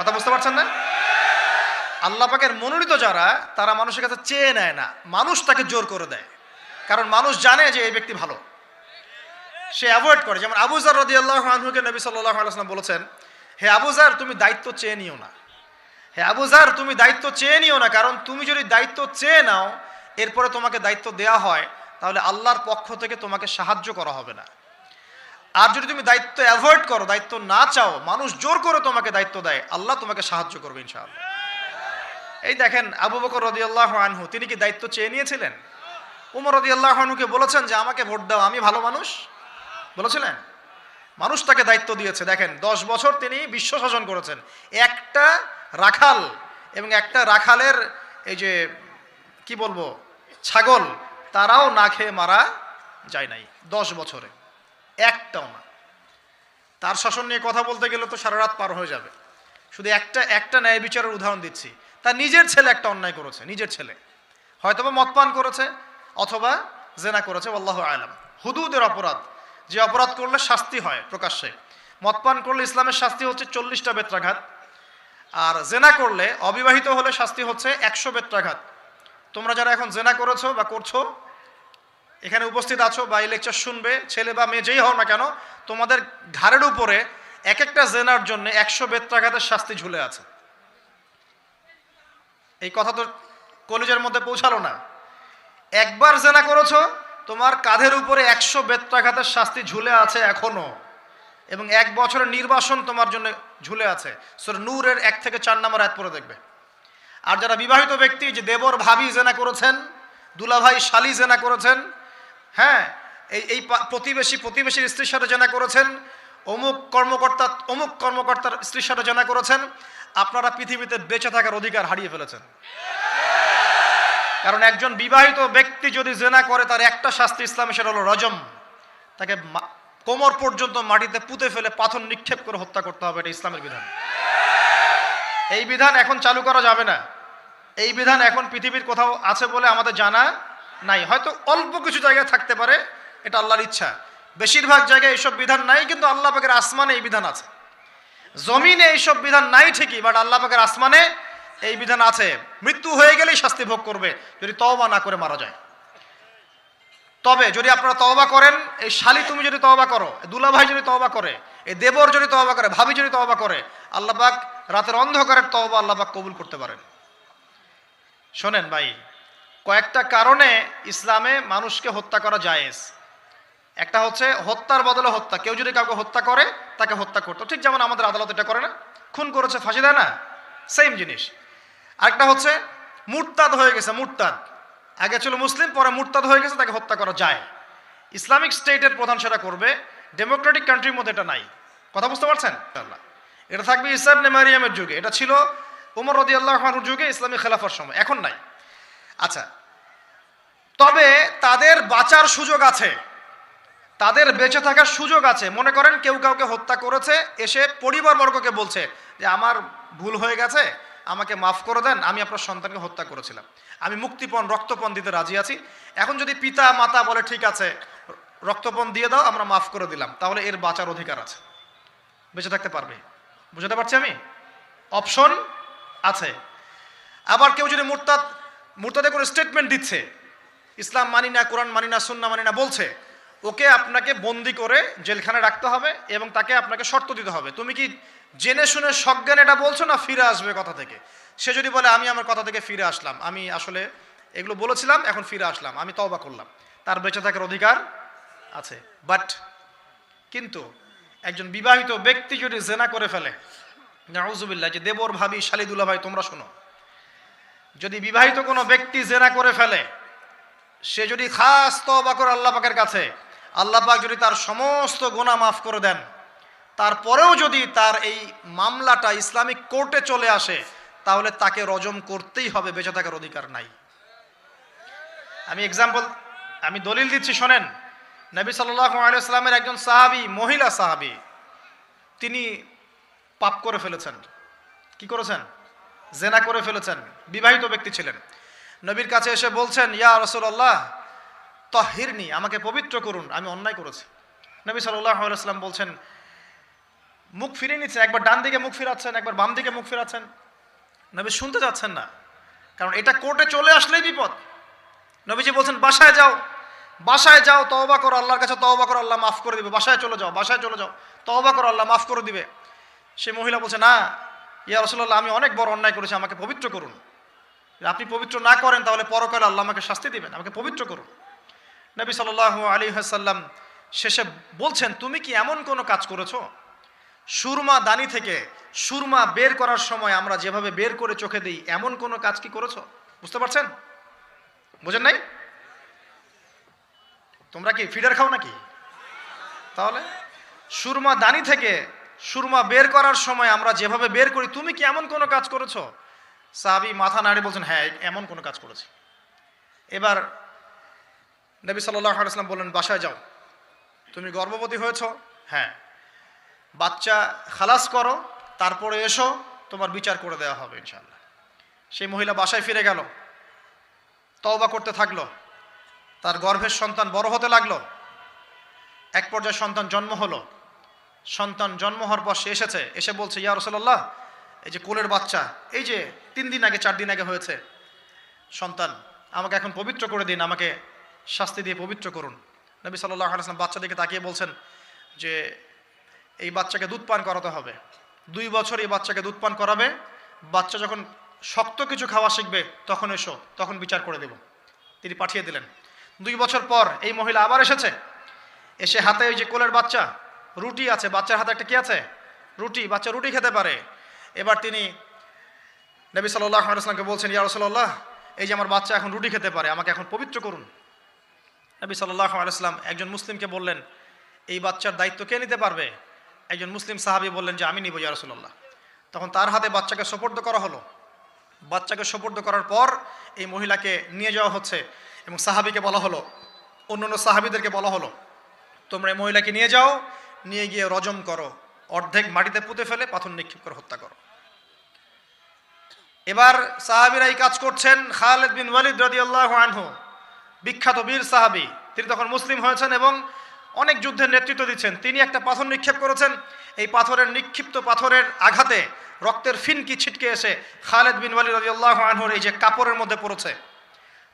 কথা বুঝতে পারছেন না? আল্লাহ পাকের মনোনীত যারা, তারা মানুষের কাছে চেয়ে নেয় না। মানুষ তাকে জোর করে দেয়। কারণ মানুষ জানে যে এই ব্যক্তি ভালো। সে অ্যাভয়েড করে। যেমন আবুজার রদি আল্লাহ আনহুকে নবী সাল্লাহ বলেছেন, হে আবুজার তুমি দায়িত্ব চেয়ে নিও না। হে আবুজার তুমি দায়িত্ব চেয়ে নিও না, কারণ তুমি যদি দায়িত্ব চেয়ে নাও, এরপরে তোমাকে দায়িত্ব দেওয়া হয়, তাহলে আল্লাহর পক্ষ থেকে তোমাকে সাহায্য করা হবে না। আর যদি তুমি দায়িত্ব অ্যাভয়েড করো, দায়িত্ব না চাও, মানুষ জোর করে তোমাকে দায়িত্ব দেয়, আল্লাহ তোমাকে সাহায্য করবে ইনশাআল্লাহ। এই দেখেন আবু বকর রদিয়াল্লাহ আনহু, তিনি কি দায়িত্ব চেয়ে নিয়েছিলেন? উমর রদিয়াল্লাহ আনহুকে বলেছেন যে, আমাকে ভোট দাও, আমি ভালো মানুষ? বলেছিলেন। মানুষ তাকে দায়িত্ব দিয়েছে। দেখেন, দশ বছর তিনি বিশ্ব শাসন করেছেন। একটা রাখাল এবং একটা রাখালের এই যে, কি বলব, ছাগল, তারাও না খেয়ে মারা যায় নাই, দশ বছরে। একটাও না। তার শাসন নিয়ে কথা বলতে গেলে তো সারা রাত পার হয়ে যাবে। শুধু একটা একটা ন্যায় বিচারের উদাহরণ দিচ্ছি। তার নিজের ছেলে একটা অন্যায় করেছে, নিজের ছেলে। হয়তোবা মদপান করেছে, অথবা জেনা করেছে আল্লাহ আলাম। হুদুদের অপরাধ, যে অপরাধ করলে শাস্তি হয় প্রকাশ্যে। মদপান করলে ইসলামের শাস্তি হচ্ছে চল্লিশটা বেত্রাঘাত, আর জেনা করলে অবিবাহিত হলে শাস্তি হচ্ছে একশো বেত্রাঘাত। তোমরা যারা এখন জেনা করেছ বা করছ এখানে উপস্থিত আছো বা এই লেকচার শুনবে, ছেলে বা মেয়ে যেই হও না কেন, তোমাদের ঘাড়ের উপরে এক একটা জেনার জন্য একশো বেত্রাঘাতের শাস্তি ঝুলে আছে। এই কথা তো কলেজের মধ্যে পৌঁছালো না। একবার জেনা করেছ, তোমার কাঁধের উপরে একশো বেত্রাঘাতের শাস্তি ঝুলে আছে এখনও। এবং এক বছরের নির্বাসন তোমার জন্য ঝুলে আছে। সর নূরের এক থেকে চার নম্বর আয়াত পরে দেখবে। আর যারা বিবাহিত ব্যক্তি, যে দেবর ভাবি জেনা করেছেন, দুলাভাই শালি জেনা করেছেন হ্যাঁ এই এই প্রতিবেশী প্রতিবেশীর স্ত্রীর সাথে জেনা করেছেন, অমুক কর্মকর্তা অমুক কর্মকর্তার স্ত্রীর সাথে জেনা করেছেন, আপনারা পৃথিবীতে বেঁচে থাকার অধিকার হারিয়ে ফেলেছেন। কারণ একজন বিবাহিত ব্যক্তি যদি জেনা করে, তার একটা শাস্তি ইসলামে, সেটা হলো রজম। তাকে কোমর পর্যন্ত মাটিতে পুঁতে ফেলে পাথর নিক্ষেপ করে হত্যা করতে হবে, এটা ইসলামের বিধান। এই বিধান এখন চালু করা যাবে না। এই বিধান এখন পৃথিবীর কোথাও আছে বলে আমাদের জানা নাই। হয়তো অল্প কিছু জায়গায় থাকতে পারে, এটা আল্লাহর ইচ্ছা। বেশিরভাগ জায়গায় এইসব বিধান নাই, কিন্তু আল্লাহ পাকের আসমানে এই বিধান আছে। জমিনে এইসব বিধান নাই ঠিকই বাট আল্লাহ পাকের আসমানে এই বিধান আছে। মৃত্যু হয়ে গেলেই শাস্তি ভোগ করবে, যদি তওবা না করে মারা যায়। তবে যদি আপনারা তওবা করেন, এই শালি তুমি যদি তওবা করো দুলাভাই যদি তওবা করে, এই দেবর যদি তওবা করে, ভাবি যদি তওবা করে, আল্লাহ পাক রাতের অন্ধকারের তওবা আল্লাহ পাক কবুল করতে পারেন। শোনেন ভাই কয়েকটা কারণে ইসলামে মানুষকে হত্যা করা জায়েজ। একটা হচ্ছে হত্যার বদলে হত্যা। কেউ যদি কাউকে হত্যা করে, তাকে হত্যা করতো। ঠিক যেমন আমাদের আদালত এটা করে না। খুন করেছে, ফাঁসি দেয় না? সেম জিনিস। আরেকটা হচ্ছে মুরতাদ হয়ে গেছে, মুরতাদ। আগে ছিল মুসলিম, পরে মুরতাদ হয়ে গেছে, তাকে হত্যা করা যায়। ইসলামিক স্টেটের প্রধান সেটা করবে। ডেমোক্রেটিক কান্ট্রির মধ্যে এটা নাই। কথা বুঝতে পারছেন। এটা থাকবে ইসলাম নেমারিয়ামের যুগে। এটা ছিল উমর রদি আল্লাহর যুগে ইসলামী খেলাফার সময়। এখন নাই। আচ্ছা। তবে তাদের বাঁচার সুযোগ আছে। তাদের বেঁচে থাকার সুযোগ আছে। মনে করেন কেউ কাউকে হত্যা করেছে, এসে পরিবারবর্গকে বলছে যে, আমার ভুল হয়ে গেছে, আমাকে মাফ করে দেন, আমি আপনার সন্তানকে হত্যা করেছিলাম। আমি মুক্তিপণ, রক্তপণ দিতে রাজি আছি। এখন যদি পিতা, মাতা বলে, ঠিক আছে, রক্তপণ দিয়ে দাও, আমরা মাফ করে দিলাম। তাহলে এর বাঁচার অধিকার আছে। বেঁচে থাকতে পারবে। বুঝাতে পারছি আমি? অপশন আছে। আবার কেউ যদি মুরতাদ মুরতাদে কোনো স্টেটমেন্ট দিচ্ছে। ইসলাম মানি না, কোরআন মানি না সুন্না মানি না, বলছে, ওকে আপনাকে বন্দি করে জেলখানে রাখতে হবে এবং তাকে আপনাকে শর্ত দিতে হবে। তুমি কি জেনে শুনে সজ্ঞান এটা বলছো না ফিরে আসবে কথা থেকে? সে যদি বলে, আমি আমার কথা থেকে ফিরে আসলাম, আমি আসলে এগুলো বলেছিলাম, এখন ফিরে আসলাম, আমি তওবা করলাম। তার বেঁচে থাকার অধিকার আছে। বাট কিন্তু একজন বিবাহিত ব্যক্তি যদি জেনা করে ফেলে, নাউজুবিল্লাহ, যে দেবর ভাবি শালিদুল্লাহ ভাই, তোমরা শোনো। যদি বিবাহিত কোনো ব্যক্তি জেনা করে ফেলে, সে যদি খাস তবা করে আল্লাহ পাকের কাছে, আল্লাহ পাক যদি তার সমস্ত গোনা মাফ করে দেন, তারপরেও যদি তার এই মামলাটা ইসলামিক কোর্টে চলে আসে, তাহলে তাকে রজম করতেই হবে, বেঁচে থাকার অধিকার নাই। আমি এক্সাম্পল আমি দলিল দিচ্ছি, শোনেন। নবী সাল্লাহ আলিয়াল্লামের একজন সাহাবি, মহিলা সাহাবি, তিনি পাপ করে ফেলেছেন। কি করেছেন? জেনা করে ফেলেছেন, বিবাহিত ব্যক্তি ছিলেন। নবীর কাছে এসে বলছেন, ইয়া রসুল্লাহ তহিরনি, আমাকে পবিত্র করুন, আমি অন্যায় করেছি। নবী আলাইসাল্লাম বলছেন, মুখ ফিরিয়ে নিচ্ছেন, একবার ডান দিকে মুখ ফিরাচ্ছেন, একবার বাম দিকে মুখ ফিরাচ্ছেন। নবী শুনতে যাচ্ছেন না, কারণ এটা কোর্টে চলে আসলেই বিপদ। নবীজি বলছেন, বাসায় যাও বাসায় যাও, তওবা করো, আল্লাহর কাছে তওবা করো, আল্লাহ মাফ করে দিবে। বাসায় চলে যাও, বাসায় চলে যাও, তওবা করো, আল্লাহ মাফ করে দিবে। সে মহিলা বলছে, না ইয়া রসুল্লাহ আমি অনেক বড় অন্যায় করেছি, আমাকে পবিত্র করুন। আপনি পবিত্র না করেন, তাহলে পরকালে আল্লাহ আমাকে শাস্তি দিবেন, আমাকে পবিত্র করুন। নবী সাল্লাহ আলী হাসাল্লাম শেষে বলছেন, তুমি কি এমন কোনো কাজ করেছ? সুরমা দানি থেকে সুরমা বের করার সময় আমরা যেভাবে বের করে চোখে দিই, এমন কোনো কাজ কি করেছ? বুঝতে পারছেন? বোঝেন নাই? তোমরা কি ফিডার খাও নাকি? তাহলে সুরমা দানি থেকে সুরমা বের করার সময় আমরা যেভাবে বের করি, তুমি কি এমন কোনো কাজ করেছ? সাহাবি মাথা নাড়ে বলছেন হ্যাঁ এমন কোনো কাজ করেছি। এবার নবী আলাইসলাম বললেন, বাসায় যাও। তুমি গর্ভবতী হয়েছ? হ্যাঁ। বাচ্চা খালাস করো, তারপরে এসো, তোমার বিচার করে দেওয়া হবে ইনশাল্লাহ সেই মহিলা বাসায় ফিরে গেল, তওবা করতে থাকল, তার গর্ভের সন্তান বড় হতে লাগল, এক পর্যায়ে সন্তান জন্ম হলো। সন্তান জন্ম হওয়ার পর সে এসেছে, এসে বলছে, ইয়া রসল্লাহ এই যে কোলের বাচ্চা, এই যে তিন দিন আগে, চার দিন আগে হয়েছে, সন্তান, আমাকে এখন পবিত্র করে দিন, আমাকে শাস্তি দিয়ে পবিত্র করুন। নবী সাল্লাহ আলাইসলাম বাচ্চা দিকে তাকিয়ে বলছেন যে, এই বাচ্চাকে দুধ পান করাতে হবে। দুই বছর এই বাচ্চাকে দুধ পান করাবে, বাচ্চা যখন শক্ত কিছু খাওয়া শিখবে, তখন এসো, তখন বিচার করে দেব। তিনি পাঠিয়ে দিলেন। দুই বছর পর এই মহিলা আবার এসেছে, এসে হাতে ওই যে কোলের বাচ্চা রুটি আছে, বাচ্চার হাতে একটা কি আছে? রুটি, বাচ্চা রুটি খেতে পারে। এবার তিনি নবী সাল্লাহ আলাইসলামকে বলছেন, ইয়া রসল্লাহ এই যে আমার বাচ্চা এখন রুটি খেতে পারে, আমাকে এখন পবিত্র করুন। নবী সাল্লাহ আলাইসলাম একজন মুসলিমকে বললেন, এই বাচ্চার দায়িত্ব কে নিতে পারবে? একজন মুসলিম সাহাবি বললেন যে, আমি নিব, ইয়া রসুল্লাহ তখন তার হাতে বাচ্চাকে সোপর্দ করা হলো। বাচ্চাকে সোপর্দ করার পর এই মহিলাকে নিয়ে যাওয়া হচ্ছে এবং সাহাবিকে বলা হলো অন্য অন্য সাহাবিদেরকে বলা হলো, তোমরা এই মহিলাকে নিয়ে যাও নিয়ে গিয়ে রজম করো। অর্ধেক মাটিতে পুঁতে ফেলে, পাথর নিক্ষেপ করে হত্যা করো। এবার সাহাবিরা এই কাজ করছেন খালেদ বিন ওয়ালিদ রদিয়াল্লাহ আনহু। বিখ্যাত বীর সাহাবি। তিনি তখন মুসলিম হয়েছেন এবং অনেক যুদ্ধের নেতৃত্ব দিচ্ছেন। তিনি একটা পাথর নিক্ষেপ করেছেন। এই পাথরের নিক্ষিপ্ত পাথরের আঘাতে রক্তের ফিনকি ছিটকে এসে খালেদ বিন ওয়ালিদ রদিয়াল্লাহ আনহুর এই যে কাপড়ের মধ্যে পড়েছে।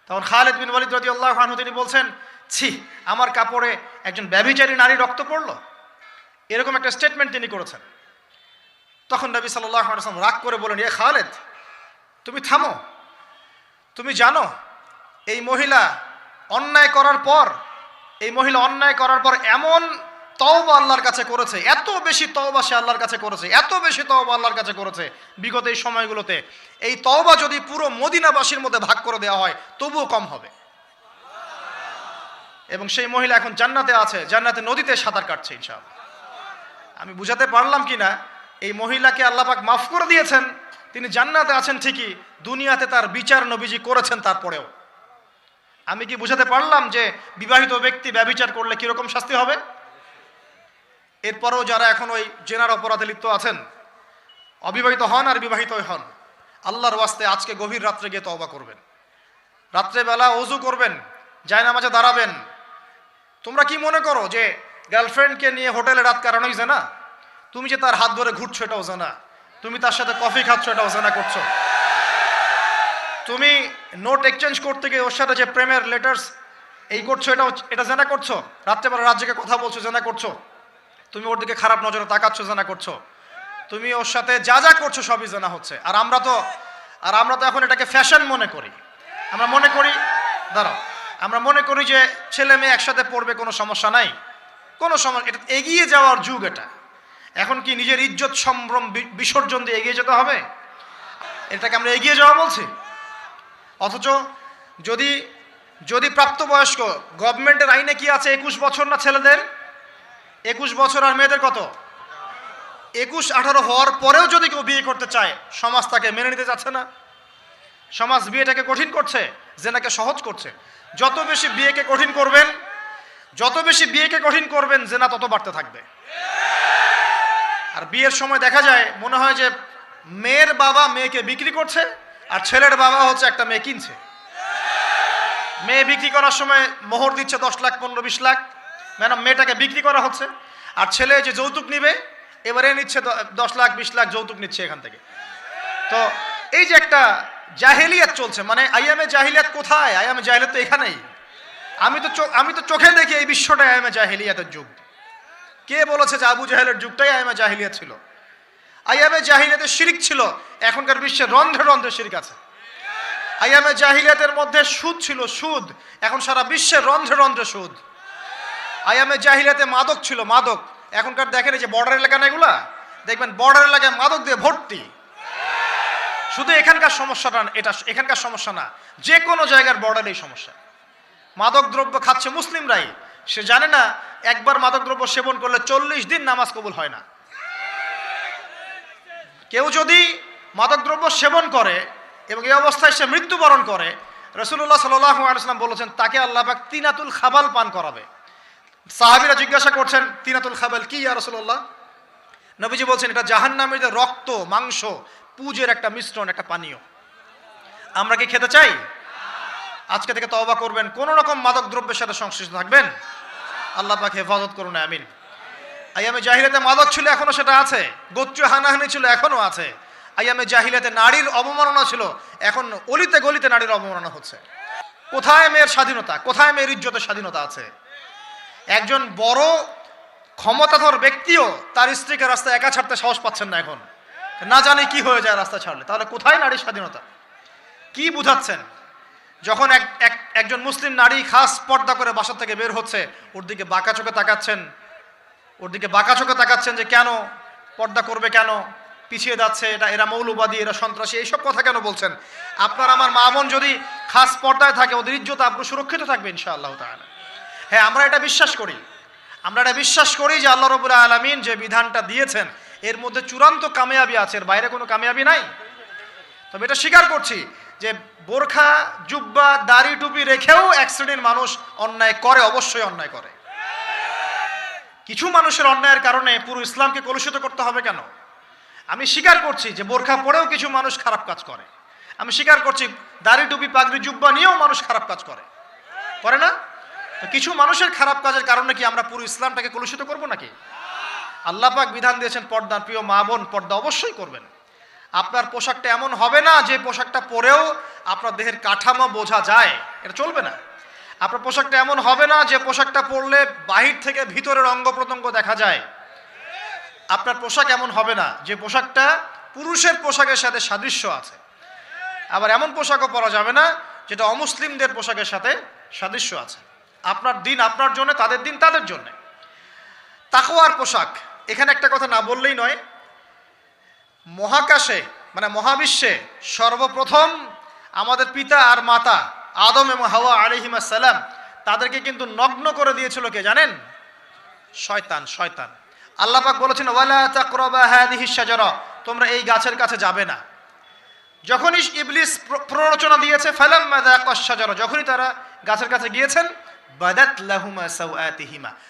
তখন খালেদ বিন ওয়ালিদ রদিয়াল্লাহ আনহু তিনি বলছেন, ছি, আমার কাপড়ে একজন ব্যভিচারী নারী রক্ত পড়ল? এরকম একটা স্টেটমেন্ট তিনি করেছেন। তখন নবী সাল্লাহ আসলাম রাগ করে বলেন এ খালেদ, তুমি থামো। তুমি জানো, এই মহিলা অন্যায় করার পর, এই মহিলা অন্যায় করার পর এমন তওবা আল্লাহর কাছে করেছে, এত বেশি তওবা সে আল্লাহর কাছে করেছে, এত বেশি তওবা আল্লাহর কাছে করেছে বিগত এই সময়গুলোতে। এই তওবা যদি পুরো মদিনাবাসীর মধ্যে ভাগ করে দেওয়া হয়, তবুও কম হবে। এবং সেই মহিলা এখন জান্নাতে আছে, জান্নাতে নদীতে সাঁতার কাটছে ইনশাআল্লাহ। আমি বুঝাতে পারলাম কি না এই মহিলাকে আল্লাপাক মাফ করে দিয়েছেন, তিনি জান্নাতে আছেন ঠিকই, দুনিয়াতে তার বিচার নবীজি করেছেন তারপরেও। আমি কি বুঝাতে পারলাম যে বিবাহিত ব্যক্তি ব্যবিচার করলে কীরকম শাস্তি হবে? এরপরেও যারা এখন ওই জেনার অপরাধে লিপ্ত আছেন, অবিবাহিত হন আর বিবাহিত হন, আল্লাহর ওয়াস্তে আজকে গভীর রাত্রে গিয়ে তবা করবেন। রাত্রেবেলা অজু করবেন, জায়নামাজে দাঁড়াবেন। তোমরা কি মনে করো যে গার্লফ্রেন্ডকে নিয়ে হোটেলে রাত কাটানোই জানা? তুমি যে তার হাত ধরে ঘুরছো এটাও জানা। তুমি তার সাথে কফি খাচ্ছ এটাও জানা করছ। তুমি নোট এক্সচেঞ্জ করতে গিয়ে ওর সাথে যে প্রেমের লেটার্স এই করছ এটাও এটা জানা করছ? রাত্রেবেলা রাজ্যকে কথা বলছো, জানা করছ? তুমি ওর দিকে খারাপ নজরে তাকাচ্ছ, জানা করছ? তুমি ওর সাথে যা যা করছ সবই জানা হচ্ছে। আর আমরা তো আর আমরা তো এখন এটাকে ফ্যাশন মনে করি। আমরা মনে করি দাঁড়াও। আমরা মনে করি যে ছেলে মেয়ে একসাথে পড়বে কোনো সমস্যা নাই। কোনো সমস্যা এটা এগিয়ে যাওয়ার যুগ এটা। এখন কি নিজের ইজ্জত সম্ভ্রম বিসর্জন দিয়ে এগিয়ে যেতে হবে? এটাকে আমরা এগিয়ে যাওয়া বলছি। অথচ যদি যদি প্রাপ্তবয়স্ক, গভর্নমেন্টের আইনে কি আছে একুশ বছর না ছেলেদের? একুশ বছর আর মেয়েদের কত? একুশ আঠারো হওয়ার পরেও যদি কেউ বিয়ে করতে চায়, সমাজ তাকে মেনে নিতে চাচ্ছে না। সমাজ বিয়েটাকে কঠিন করছে যে জেনাকে সহজ করছে। যত বেশি বিয়েকে কঠিন করবেন যত বেশি বিয়েকে কঠিন করবেন, জেনা তত বাড়তে থাকবে। আর বিয়ের সময় দেখা যায়, মনে হয় যে মেয়ের বাবা মেয়েকে বিক্রি করছে, আর ছেলের বাবা হচ্ছে একটা মেয়ে কিনছে। মেয়ে বিক্রি করার সময় মোহর দিচ্ছে দশ লাখ, পনেরো, বিশ লাখ। ম্যাডাম, মেয়েটাকে বিক্রি করা হচ্ছে, আর ছেলে যে যৌতুক নিবে, এবারে নিচ্ছে দশ লাখ, বিশ লাখ যৌতুক নিচ্ছে এখান থেকে। তো এই যে একটা জাহেলিয়াত চলছে মানে আইএমএ জাহিলিয়াত কোথায়? আইএমএ জাহিলিয়াত তো এখানেই। আমি তো আমি তো চোখে দেখি এই বিশ্বটাই আইএমএ জাহিলিয়াতের যুগ। কে বলেছে যে আবু জাহেলের যুগটাই আইএমএ জাহিলিয়াত ছিল? আইএমএ জাহিলিয়াতের শিরিক ছিল, এখনকার বিশ্বে রন্ধ্রে রন্ধ্রে শিরিক আছে। আইএমএ জাহিলিয়াতের মধ্যে সুদ ছিল, সুদ। এখন সারা বিশ্বে রন্ধ্রে রন্ধ্রে সুদ। আইএমএ জাহিলিয়াতে মাদক ছিল, মাদক। এখনকার দেখেন এই যে বর্ডার এলাকা না এগুলা? দেখবেন বর্ডার এলাকায় মাদক দিয়ে ভর্তি। শুধু এখানকার সমস্যাটা এটা এখানকার সমস্যা না। যে কোনো জায়গার বর্ডারেই সমস্যা। মাদক দ্রব্য খাচ্ছে মুসলিমরাই। সে জানে না, একবার মাদক দ্রব্য সেবন করলে চল্লিশ দিন নামাজ কবুল হয় না। কেউ যদি মাদকদ্রব্য সেবন করে এবং এই অবস্থায় সে মৃত্যুবরণ করে রসুল্লাহ সাল্লাম বলেছেন, তাকে আল্লাহ তিনাতুল খাবাল পান করাবে। সাহাবিরা জিজ্ঞাসা করছেন, তিনাতুল খাবাল কি ইয়া রসুল্লাহ নবীজি বলছেন, এটা জাহান্নামের যে রক্ত, মাংস, পুজের একটা মিশ্রণ, একটা পানীয়। আমরা কি খেতে চাই? আজকে থেকে তওবা করবেন, কোন রকম মাদক দ্রব্যের সাথে সংশ্লিষ্ট থাকবেন? আল্লাহ পাক হেফাজত করুন, আমিন। আইয়ামে জাহিলাতে মাদক ছিল, এখনও সেটা আছে। গোত্রীয় হানাহানি ছিল, এখনও আছে। আইয়ামে জাহিলাতে নারীর অবমাননা ছিল, এখন অলিতে গলিতে নারীর অবমাননা হচ্ছে। কোথায় মেয়ের স্বাধীনতা? কোথায় মেয়ের ইজ্জতের স্বাধীনতা আছে? একজন বড়, ক্ষমতাধর ব্যক্তিও তার স্ত্রীকে রাস্তায় একা ছাড়তে সাহস পাচ্ছেন না এখন। না জানি কি হয়ে যায় রাস্তা ছাড়লে। তাহলে কোথায় নারীর স্বাধীনতা? কি বুঝাচ্ছেন? যখন এক, এক- একজন মুসলিম নারী খাস পর্দা করে বাসা থেকে বের হচ্ছে, ওর দিকে বাঁকা চোখে তাকাচ্ছেন। ওর দিকে বাঁকা চোখে তাকাচ্ছেন যে, কেন? পর্দা করবে কেন? পিছিয়ে যাচ্ছে, এটা, এরা মৌলবাদী, এরা সন্ত্রাসী, এইসব কথা কেন বলছেন? আপনার, আমার মা বোন যদি খাস পর্দায় থাকে, ওদের ইজ্জত আপনি সুরক্ষিত থাকবে ইনশাআল্লাহ তাআলা। হ্যাঁ আমরা এটা বিশ্বাস করি। আমরা এটা বিশ্বাস করি যে আল্লাহ রবুল আলমিন যে বিধানটা দিয়েছেন, এর মধ্যে চূড়ান্ত কামিয়াবি আছে, এর বাইরে কোনো কামিয়াবি নাই। তবে এটা স্বীকার করছি যে বোরখা, জুব্বা, দাড়ি, টুপি রেখেও এক শ্রেণির মানুষ অন্যায় করে, অবশ্যই অন্যায় করে। কিছু মানুষের অন্যায়ের কারণে পুরো ইসলামকে কলুষিত করতে হবে কেন? আমি স্বীকার করছি যে বোরখা পরেও কিছু মানুষ খারাপ কাজ করে। আমি স্বীকার করছি দাড়ি, টুপি, পাগড়ি, জুব্বা নিয়েও মানুষ খারাপ কাজ করে। করে না? কিছু মানুষের খারাপ কাজের কারণে কি আমরা পুরো ইসলামটাকে কলুষিত করব নাকি? আল্লাহ পাক বিধান দিয়েছেন, পর্দার প্রিয় মা বোন পর্দা অবশ্যই করবেন। আপনার পোশাকটা এমন হবে না যে পোশাকটা পরেও আপনার দেহের কাঠামো বোঝা যায়। এটা চলবে না। আপনার পোশাকটা এমন হবে না যে পোশাকটা পরলে বাহির থেকে ভিতরের অঙ্গ প্রত্যঙ্গ দেখা যায়। আপনার পোশাক এমন হবে না যে পোশাকটা পুরুষের পোশাকের সাথে সাদৃশ্য আছে। আবার এমন পোশাকও পরা যাবে না যেটা অমুসলিমদের পোশাকের সাথে সাদৃশ্য আছে। আপনার দিন আপনার জন্য, তাদের দিন তাদের জন্য। তাকোয়ার পোশাক, এখানে একটা কথা না বললেই নয় মহাকাশে মানে মহাবিশ্বে সর্বপ্রথম আমাদের পিতা আর মাতা আদম এবং হাওয়া আলিহিমা সালাম তাদেরকে কিন্তু নগ্ন করে দিয়েছিল কে জানেন? শয়তান শয়তান। আল্লাহ পাক বলেছেন, ওয়ালা তোমরা এই গাছের কাছে যাবে না। যখনই ইবলিস প্র- প্ররোচনা দিয়েছে শাজারা, যখনই তারা গাছের কাছে গিয়েছেন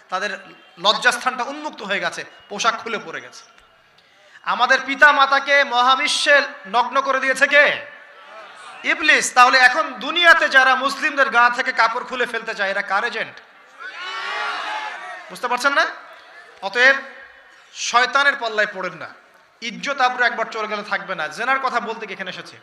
তাদের লজ্জাস্থানটা উন্মুক্ত হয়ে গেছে, পোশাক খুলে পড়ে গেছে। আমাদের পিতা মাতাকে মহাবিশ্বে নগ্ন করে দিয়েছে কে? ইবলিস। তাহলে এখন দুনিয়াতে যারা মুসলিমদের গা থেকে কাপড় খুলে ফেলতে চায়, এরা কার এজেন্ট বুঝতে পারছেন না? অতএব শয়তানের পাল্লায় পড়েন না। ইজ্জত আবরু একবার চলে গেলে থাকবে না। জেনার কথা বলতে এখানে এসেছে।